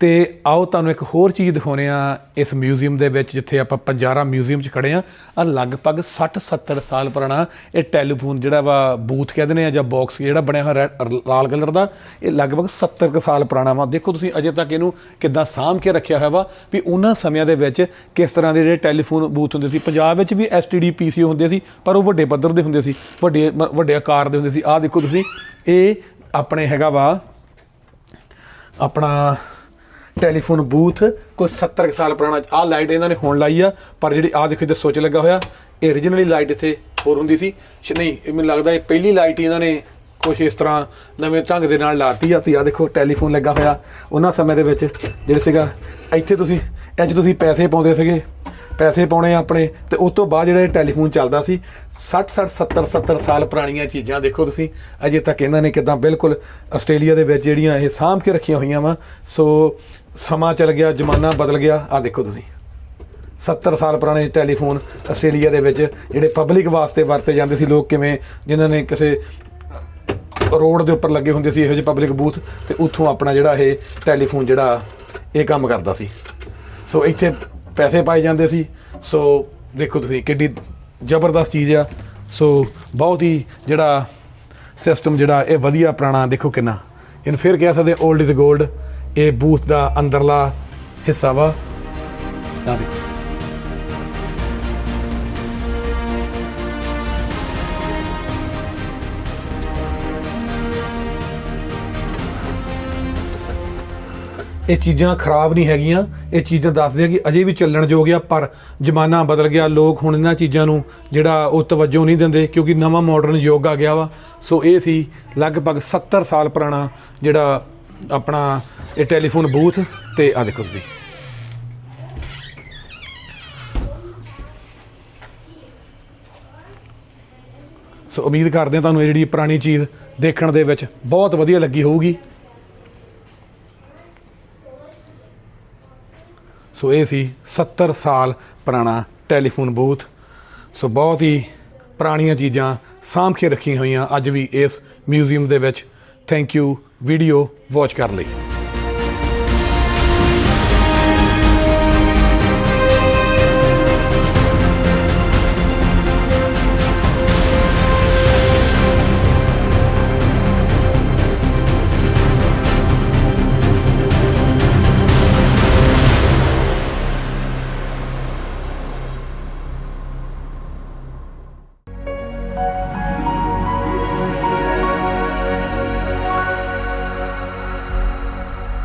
ਤੇ ਆਓ ਤੁਹਾਨੂੰ ਇੱਕ ਹੋਰ ਚੀਜ਼ ਦਿਖਾਉਨੇ ਆ ਇਸ ਮਿਊਜ਼ੀਅਮ ਦੇ ਵਿੱਚ, ਜਿੱਥੇ ਆਪਾਂ ਪੰਜਾਰਾ ਮਿਊਜ਼ੀਅਮ 'ਚ ਖੜੇ ਆ ਆ ਲਗਭਗ 60 70 ਸਾਲ ਪੁਰਾਣਾ ਇਹ ਟੈਲੀਫੋਨ ਜਿਹੜਾ ਵਾ ਬੂਥ ਕਹਿੰਦੇ ਨੇ ਆ ਜਾਂ ਬਾਕਸ ਜਿਹੜਾ ਬਣਿਆ ਹੋਇਆ ਰੈ- ਲਾਲ ਕਲਰ ਦਾ, ਇਹ ਲਗਭਗ 70 ਕੁ ਸਾਲ ਪੁਰਾਣਾ ਵਾ। ਦੇਖੋ ਤੁਸੀਂ ਅਜੇ ਤੱਕ ਇਹਨੂੰ ਕਿੱਦਾਂ ਸਾਂਭ ਕੇ ਰੱਖਿਆ ਹੋਇਆ ਵਾ ਵੀ ਉਹਨਾਂ ਸਮਿਆਂ ਦੇ ਵਿੱਚ ਕਿਸ ਤਰ੍ਹਾਂ ਦੇ ਜਿਹੜੇ ਟੈਲੀਫੋਨ ਬੂਥ ਹੁੰਦੇ ਸੀ। ਪੰਜਾਬ ਵਿੱਚ ਵੀ ਐਸਟੀਡੀ ਪੀਸੀਓ ਹੁੰਦੇ ਸੀ, ਪਰ ਉਹ ਵੱਡੇ ਪੱਧਰ ਦੇ ਹੁੰਦੇ ਸੀ, ਵੱਡੇ ਮ- ਵੱਡੇ ਆਕਾਰ ਦੇ ਹੁੰਦੇ ਸੀ। ਆਹ ਦੇਖੋ ਤੁਸੀਂ, ਇਹ ਆਪਣੇ ਹੈਗਾ ਵਾ, ਆਪਣਾ ਟੈਲੀਫੋਨ ਬੂਥ, ਕੋਈ 70 ਕੁ ਸਾਲ ਪੁਰਾਣਾ, ਆਹ ਲਾਈਟ ਇਹਨਾਂ ਨੇ ਹੁਣ ਲਾਈ ਆ, ਪਰ ਜਿਹੜੀ ਆਹ ਦੇਖੋ ਤੇ ਸੋਚ ਲੱਗਾ ਹੋਇਆ, ਇਹ originally ਲਾਈਟ ਇੱਥੇ ਹੋਰ ਹੁੰਦੀ ਸੀ। ਨਹੀਂ, ਇਹ ਮੈਨੂੰ ਲੱਗਦਾ ਇਹ ਪਹਿਲੀ ਲਾਈਟ ਹੀ ਇਹਨਾਂ ਨੇ ਕੁਛ ਇਸ ਤਰ੍ਹਾਂ ਨਵੇਂ ਢੰਗ ਦੇ ਨਾਲ ਲਾਤੀ ਆ। ਤੇ ਆਹ ਦੇਖੋ ਟੈਲੀਫੋਨ ਲੱਗਾ ਹੋਇਆ ਉਹਨਾਂ ਸਮੇਂ ਦੇ ਵਿੱਚ, ਜਿਹੜਾ ਸੀਗਾ, ਇੱਥੇ ਤੁਸੀਂ ਇਹ ਤੁਸੀਂ ਪੈਸੇ ਪਾਉਂਦੇ ਸੀਗੇ, ਪੈਸੇ ਪਾਉਣੇ ਆ ਆਪਣੇ, ਤੇ ਉਸ ਤੋਂ ਬਾਅਦ ਜਿਹੜਾ ਇਹ ਟੈਲੀਫੋਨ ਚੱਲਦਾ ਸੀ 60 60 70 70 ਸਾਲ ਪੁਰਾਣੀਆਂ ਚੀਜ਼ਾਂ ਦੇਖੋ ਤੁਸੀਂ, ਅਜੇ ਤੱਕ ਇਹਨਾਂ ਨੇ ਕਿਦਾਂ ਬਿਲਕੁਲ ਆਸਟ੍ਰੇਲੀਆ ਦੇ ਵਿੱਚ ਜਿਹੜੀਆਂ ਇਹ ਸਾਂਭ ਕੇ ਰੱਖੀਆਂ ਹੋਈਆਂ ਵਾ। ਸੋ ਸਮਾਂ ਚੱਲ ਗਿਆ, ਜ਼ਮਾਨਾ ਬਦਲ ਗਿਆ। ਆ ਦੇਖੋ ਤੁਸੀਂ। 70 ਸਾਲ ਪੁਰਾਣੇ ਟੈਲੀਫੋਨ ਆਸਟ੍ਰੇਲੀਆ ਦੇ ਵਿੱਚ, ਜਿਹੜੇ ਪਬਲਿਕ ਵਾਸਤੇ ਵਰਤੇ ਜਾਂਦੇ ਸੀ ਲੋਕ ਕਿਵੇਂ, ਜਿਨ੍ਹਾਂ ਨੇ ਕਿਸੇ ਰੋਡ ਦੇ ਉੱਪਰ ਲੱਗੇ ਹੁੰਦੇ ਸੀ, ਇਹੋ ਜਿਹੇ ਪਬਲਿਕ ਬੂਥ, ਤੇ ਉੱਥੋਂ ਆਪਣਾ ਜਿਹੜਾ ਇਹ ਟੈਲੀਫੋਨ ਜਿਹੜਾ, ਇਹ ਕੰਮ ਕਰਦਾ ਸੀ। ਸੋ ਇੱਥੇ ਪੈਸੇ ਪਾਏ ਜਾਂਦੇ ਸੀ। ਸੋ ਦੇਖੋ ਤੁਸੀਂ, ਕਿੱਡੀ ਜ਼ਬਰਦਸਤ ਚੀਜ਼ ਆ। ਸੋ ਬਹੁਤ ਹੀ ਜਿਹੜਾ ਸਿਸਟਮ ਜਿਹੜਾ, ਇਹ ਵਧੀਆ ਪੁਰਾਣਾ, ਦੇਖੋ ਕਿੰਨਾ। ਇਹਨੂੰ ਫਿਰ ਕਹਿ ਸਕਦੇ 올ਡ ਇਜ਼ 골ਡ ਇਹ ਬੂਥ ਦਾ ਅੰਦਰਲਾ ਹਿੱਸਾ ਵਾ। ਆ ਦੇਖੋ ਇਹ ਚੀਜ਼ਾਂ ਖਰਾਬ ਨਹੀਂ ਹੈਗੀਆਂ। ਇਹ ਚੀਜ਼ਾਂ ਦੱਸਦੇ ਆ ਕਿ ਅਜੇ ਵੀ ਚੱਲਣ ਯੋਗ ਆ ਪਰ ਜ਼ਮਾਨਾ ਬਦਲ ਗਿਆ। ਲੋਕ ਹੁਣ ਇਹਨਾਂ ਚੀਜ਼ਾਂ ਨੂੰ ਜਿਹੜਾ ਉਹ ਤਵੱਜੋ ਨਹੀਂ ਦਿੰਦੇ ਕਿਉਂਕਿ ਨਵਾਂ ਮਾਡਰਨ ਯੁੱਗ ਆ ਗਿਆ ਵਾ। ਸੋ ਇਹ ਸੀ ਲਗਭਗ 70 ਸਾਲ ਪੁਰਾਣਾ ਜਿਹੜਾ ਆਪਣਾ ਇਹ ਟੈਲੀਫੋਨ ਬੂਥ ਤੇ ਆ ਦੇਖੋ ਤੁਸੀਂ। ਸੋ ਉਮੀਦ ਕਰਦੇ ਹਾਂ ਤੁਹਾਨੂੰ ਇਹ ਜਿਹੜੀ ਪੁਰਾਣੀ ਚੀਜ਼ ਦੇਖਣ ਦੇ ਵਿੱਚ ਬਹੁਤ ਵਧੀਆ ਲੱਗੀ ਹੋਊਗੀ। ਸੋ ਇਹ ਸੀ 70 ਸਾਲ ਪੁਰਾਣਾ ਟੈਲੀਫੋਨ ਬੂਥ। ਸੋ ਬਹੁਤ ਹੀ ਪੁਰਾਣੀਆਂ ਚੀਜ਼ਾਂ ਸਾਂਭ ਕੇ ਰੱਖੀਆਂ ਹੋਈਆਂ ਅੱਜ ਵੀ ਇਸ ਮਿਊਜ਼ੀਅਮ ਦੇ ਵਿੱਚ। ਥੈਂਕ ਯੂ ਵੀਡੀਓ ਵਾਚ ਕਰਨ ਲਈ।